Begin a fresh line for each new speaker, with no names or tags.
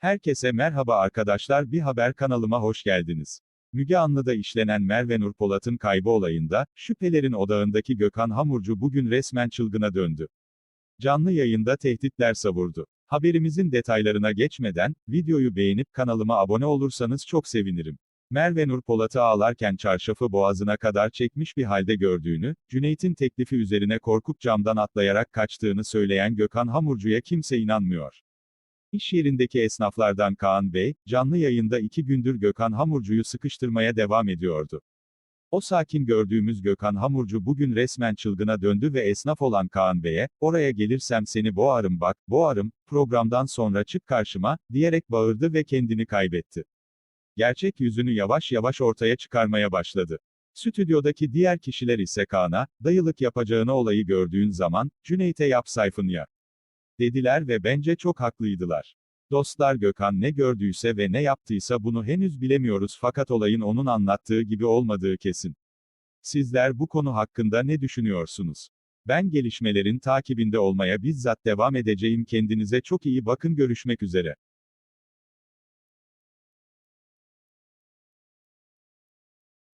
Herkese merhaba arkadaşlar bir haber kanalıma hoş geldiniz. Müge Anlı'da işlenen Merve Nur Polat'ın kaybı olayında, şüphelerin odağındaki Gökhan Hamurcu bugün resmen çılgına döndü. Canlı yayında tehditler savurdu. Haberimizin detaylarına geçmeden, videoyu beğenip kanalıma abone olursanız çok sevinirim. Merve Nur Polat'ı ağlarken çarşafı boğazına kadar çekmiş bir halde gördüğünü, Cüneyt'in teklifi üzerine korkup camdan atlayarak kaçtığını söyleyen Gökhan Hamurcu'ya kimse inanmıyor. İş yerindeki esnaflardan Kaan Bey, canlı yayında iki gündür Gökhan Hamurcu'yu sıkıştırmaya devam ediyordu. O sakin gördüğümüz Gökhan Hamurcu bugün resmen çılgına döndü ve esnaf olan Kaan Bey'e, oraya gelirsem seni boğarım bak, boğarım, programdan sonra çık karşıma, diyerek bağırdı ve kendini kaybetti. Gerçek yüzünü yavaş yavaş ortaya çıkarmaya başladı. Stüdyodaki diğer kişiler ise Kaan'a, dayılık yapacağını olayı gördüğün zaman, Cüneyt'e yap sayfın ya. Dediler ve bence çok haklıydılar. Dostlar Gökhan ne gördüyse ve ne yaptıysa bunu henüz bilemiyoruz fakat olayın onun anlattığı gibi olmadığı kesin. Sizler bu konu hakkında ne düşünüyorsunuz? Ben gelişmelerin takibinde olmaya bizzat devam edeceğim kendinize çok iyi bakın görüşmek üzere.